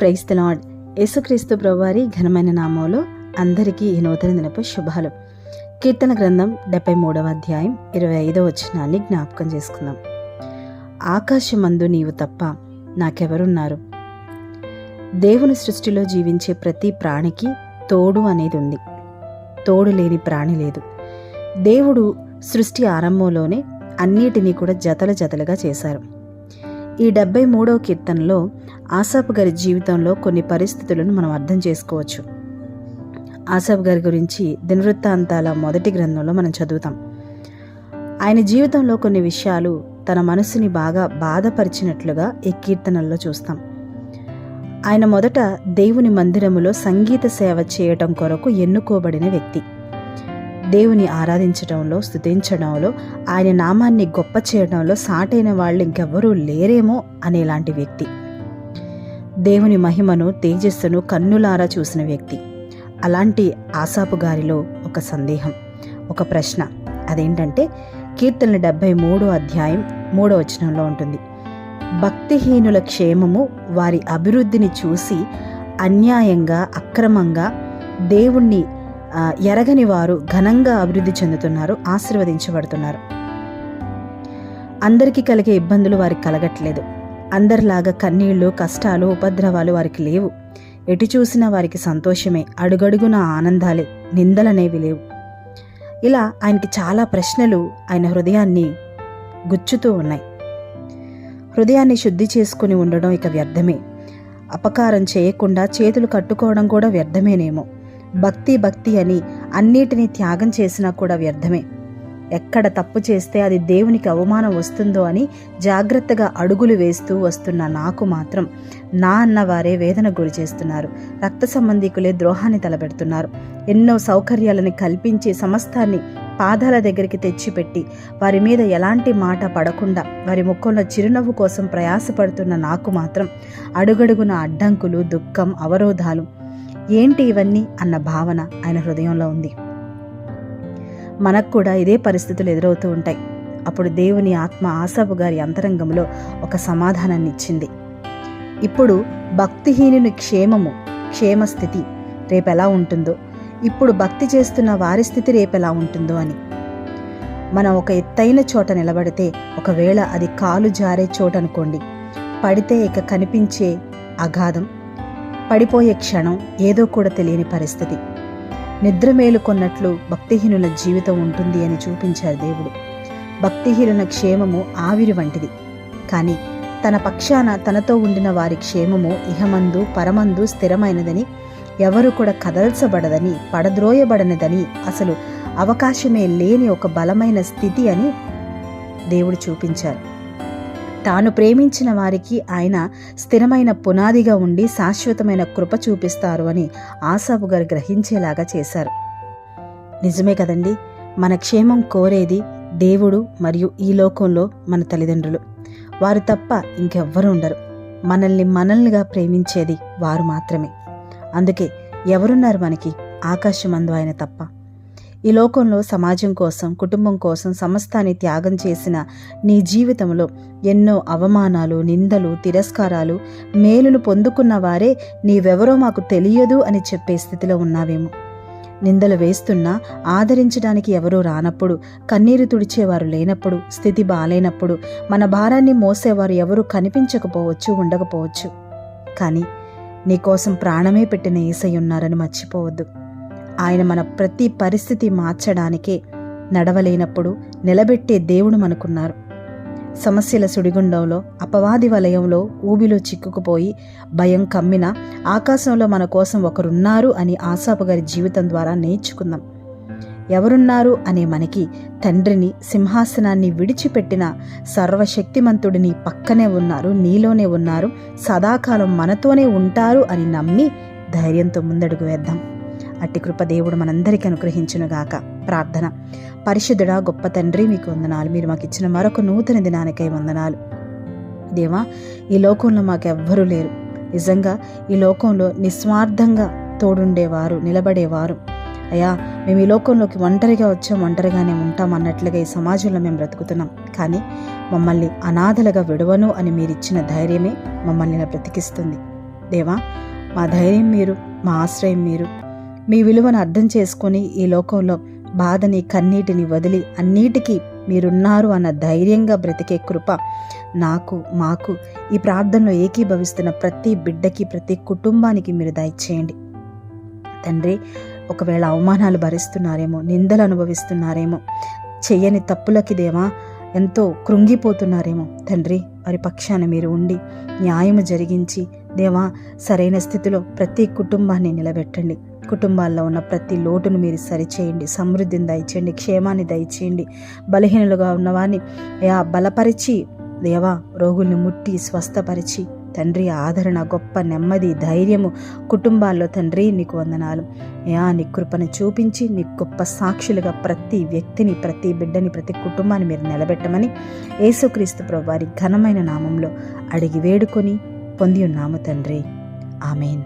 Price యేసుక్రీస్తు ప్రభువారి ఘనమైన నామంలో అందరికీ ఈ నూతన దినపు శుభాలు. కీర్తన గ్రంథం డెబ్బై మూడవ అధ్యాయం ఇరవై ఐదవ వచనాన్ని జ్ఞాపకం చేసుకుందాం. ఆకాశమందు నీవు తప్ప నాకెవరున్నారు? దేవుని సృష్టిలో జీవించే ప్రతి ప్రాణికి తోడు అనేది ఉంది. తోడు లేని ప్రాణి లేదు. దేవుడు సృష్టి ఆరంభంలోనే అన్నిటినీ కూడా జతల జతలుగా చేశారు. ఈ డెబ్బై మూడవ కీర్తనలో ఆసాపు గారి జీవితంలో కొన్ని పరిస్థితులను మనం అర్థం చేసుకోవచ్చు. ఆసాఫ్ గారి గురించి దినవృత్తాంతాల మొదటి గ్రంథంలో మనం చదువుతాం. ఆయన జీవితంలో కొన్ని విషయాలు తన మనసుని బాగా బాధపరిచినట్లుగా ఈ కీర్తనల్లో చూస్తాం. ఆయన మొదట దేవుని మందిరములో సంగీత సేవ చేయటం కొరకు ఎన్నుకోబడిన వ్యక్తి. దేవుని ఆరాధించడంలో స్తుతించడంలో ఆయన నామాన్ని గొప్ప చేయడంలో సాటైన వాళ్ళు ఇంకెవ్వరూ లేరేమో అనేలాంటి వ్యక్తి. దేవుని మహిమను తేజస్సును కన్నులారా చూసిన వ్యక్తి. అలాంటి ఆసాపు గారిలో ఒక సందేహం ఒక ప్రశ్న. అదేంటంటే కీర్తన డెబ్బై మూడో అధ్యాయం మూడో వచనంలో ఉంటుంది. భక్తిహీనుల క్షేమము వారి అభివృద్ధిని చూసి అన్యాయంగా అక్రమంగా దేవుణ్ణి ఎరగని వారు ఘనంగా అభివృద్ధి చెందుతున్నారు ఆశీర్వదించబడుతున్నారు. అందరికీ కలిగే ఇబ్బందులు వారికి కలగట్లేదు. అందరిలాగా కన్నీళ్ళు కష్టాలు ఉపద్రవాలు వారికి లేవు. ఎటు చూసినా వారికి సంతోషమే అడుగడుగున ఆనందాలే నిందలనేవి లేవు. ఇలా ఆయనకి చాలా ప్రశ్నలు ఆయన హృదయాన్ని గుచ్చుతూ ఉన్నాయి. హృదయాన్ని శుద్ధి చేసుకుని ఉండడం ఇక వ్యర్థమే. అపకారం చేయకుండా చేతులు కట్టుకోవడం కూడా వ్యర్థమేనేమో. భక్తి భక్తి అని అన్నిటినీ త్యాగం చేసినా కూడా వ్యర్థమే. ఎక్కడ తప్పు చేస్తే అది దేవునికి అవమానం వస్తుందో అని జాగ్రత్తగా అడుగులు వేస్తూ వస్తున్న నాకు మాత్రం నా అన్నవారే వేదన గురి చేస్తున్నారు. రక్త సంబంధికులే ద్రోహాన్ని తలపెడుతున్నారు. ఎన్నో సౌకర్యాలను కల్పించి సమస్తాన్ని పాదాల దగ్గరికి తెచ్చిపెట్టి వారి మీద ఎలాంటి మాట పడకుండా వారి ముఖంలో చిరునవ్వు కోసం ప్రయాసపడుతున్న నాకు మాత్రం అడుగడుగున అడ్డంకులు దుఃఖం అవరోధాలు ఏంటి ఇవన్నీ అన్న భావన ఆయన హృదయంలో ఉంది. మనకు కూడా ఇదే పరిస్థితులు ఎదురవుతూ ఉంటాయి. అప్పుడు దేవుని ఆత్మ ఆసాపు గారి అంతరంగంలో ఒక సమాధానాన్ని ఇచ్చింది ఇప్పుడు భక్తిహీనుని క్షేమము క్షేమస్థితి రేపెలా ఉంటుందో ఇప్పుడు భక్తి చేస్తున్న వారి స్థితి రేపెలా ఉంటుందో అని. మనం ఒక ఎత్తైన చోట నిలబడితే ఒకవేళ అది కాలు జారే చోట అనుకోండి. పడితే ఇక కనిపించే అగాధం పడిపోయే క్షణం ఏదో కూడా తెలియని పరిస్థితి. నిద్ర మేలుకొన్నట్లు భక్తిహీనుల జీవితం ఉంటుంది అని చూపించారు దేవుడు. భక్తిహీనుల క్షేమము ఆవిరి వంటిది. కానీ తన పక్షాన తనతో ఉండిన వారి క్షేమము ఇహమందు పరమందు స్థిరమైనదని ఎవరు కూడా కదల్చబడదని పడద్రోయబడనిదని అసలు అవకాశమే లేని ఒక బలమైన స్థితి అని దేవుడు చూపించారు. తాను ప్రేమించిన వారికి ఆయన స్థిరమైన పునాదిగా ఉండి శాశ్వతమైన కృప చూపిస్తారు అని ఆసాపు గారు గ్రహించేలాగా చేశారు. నిజమే కదండి మన క్షేమం కోరేది దేవుడు మరియు ఈ లోకంలో మన తల్లిదండ్రులు. వారు తప్ప ఇంకెవ్వరూ ఉండరు. మనల్ని మనల్నిగా ప్రేమించేది వారు మాత్రమే. అందుకే ఎవరున్నారు మనకి ఆకాశమందు ఆయన తప్ప? ఈ లోకంలో సమాజం కోసం కుటుంబం కోసం సమస్తాన్ని త్యాగం చేసిన నీ జీవితంలో ఎన్నో అవమానాలు నిందలు తిరస్కారాలు మేలును పొందుకున్న వారే నీవెవరో మాకు తెలియదు అని చెప్పే స్థితిలో ఉన్నావేమో. నిందలు వేస్తున్నా ఆదరించడానికి ఎవరూ రానప్పుడు కన్నీరు తుడిచేవారు లేనప్పుడు స్థితి బాలేనప్పుడు మన భారాన్ని మోసేవారు ఎవరూ కనిపించకపోవచ్చు ఉండకపోవచ్చు. కానీ నీకోసం ప్రాణమే పెట్టిన ఏసై ఉన్నారని మర్చిపోవద్దు. ఆయన మన ప్రతి పరిస్థితి మార్చడానికే నడవలేనప్పుడు నిలబెట్టే దేవుడు మనకున్నారు. సమస్యల సుడిగుండంలో అపవాది వలయంలో ఊబిలో చిక్కుకుపోయి భయం కమ్మిన ఆకాశంలో మన కోసం ఒకరున్నారు అని ఆశాపు గారి జీవితం ద్వారా నేర్చుకుందాం. ఎవరున్నారు అనే మనకి తండ్రిని సింహాసనాన్ని విడిచిపెట్టిన సర్వశక్తిమంతుడు నీ పక్కనే ఉన్నారు నీలోనే ఉన్నారు సదాకాలం మనతోనే ఉంటారు అని నమ్మి ధైర్యంతో ముందడుగు వేద్దాం. అట్టి కృప దేవుడు మనందరికీ అనుగ్రహించునుగాక. ప్రార్థన. పరిశుద్ధుడా గొప్ప తండ్రి మీకు వందనాలు. మీరు మాకు ఇచ్చిన మరొక నూతన దినానికై వందనాలు. దేవా ఈ లోకంలో మాకెవ్వరూ లేరు. నిజంగా ఈ లోకంలో నిస్వార్థంగా తోడుండేవారు నిలబడేవారు. అయ్యా మేము ఈ లోకంలోకి ఒంటరిగా వచ్చాం ఒంటరిగానే ఉంటాం అన్నట్లుగా ఈ సమాజంలో మేము బ్రతుకుతున్నాం. కానీ మమ్మల్ని అనాథలుగా విడవను అని మీరిచ్చిన ధైర్యమే మమ్మల్ని ఇలా బ్రతికిస్తుంది. దేవా మా ధైర్యం మీరు మా ఆశ్రయం మీరు మీ విలువను అర్థం చేసుకొని ఈ లోకంలో బాధని కన్నీటిని వదిలి అన్నిటికీ మీరున్నారు అన్న ధైర్యంగా బ్రతికే కృప నాకు మాకు ఈ ప్రార్థనలో ఏకీభవిస్తున్న ప్రతి బిడ్డకి ప్రతి కుటుంబానికి మీరు దయచేయండి. తండ్రి ఒకవేళ అవమానాలు భరిస్తున్నారేమో నిందలు అనుభవిస్తున్నారేమో చెయ్యని తప్పులకి దేవా ఎంతో కృంగిపోతున్నారేమో తండ్రి వారి పక్షాన మీరు ఉండి న్యాయము జరిగించి దేవా సరైన స్థితిలో ప్రతి కుటుంబాన్ని నిలబెట్టండి. కుటుంబాల్లో ఉన్న ప్రతి లోటును మీరు సరిచేయండి. సమృద్ధిని దయచేయండి. క్షేమాన్ని దయచేయండి. బలహీనులుగా ఉన్నవారిని యా బలపరిచి దేవా రోగుల్ని ముట్టి స్వస్థపరిచి తండ్రి ఆదరణ గొప్ప నెమ్మది ధైర్యము కుటుంబాల్లో తండ్రి నీకు వందనాలు. యా నీ కృపను చూపించి నీ గొప్ప సాక్షులుగా ప్రతి వ్యక్తిని ప్రతి బిడ్డని ప్రతి కుటుంబాన్ని మీరు నిలబెట్టమని యేసుక్రీస్తు ప్రభు వారి ఘనమైన నామంలో అడిగి వేడుకొని పొంది ఉన్నాము తండ్రి. ఆమెన్.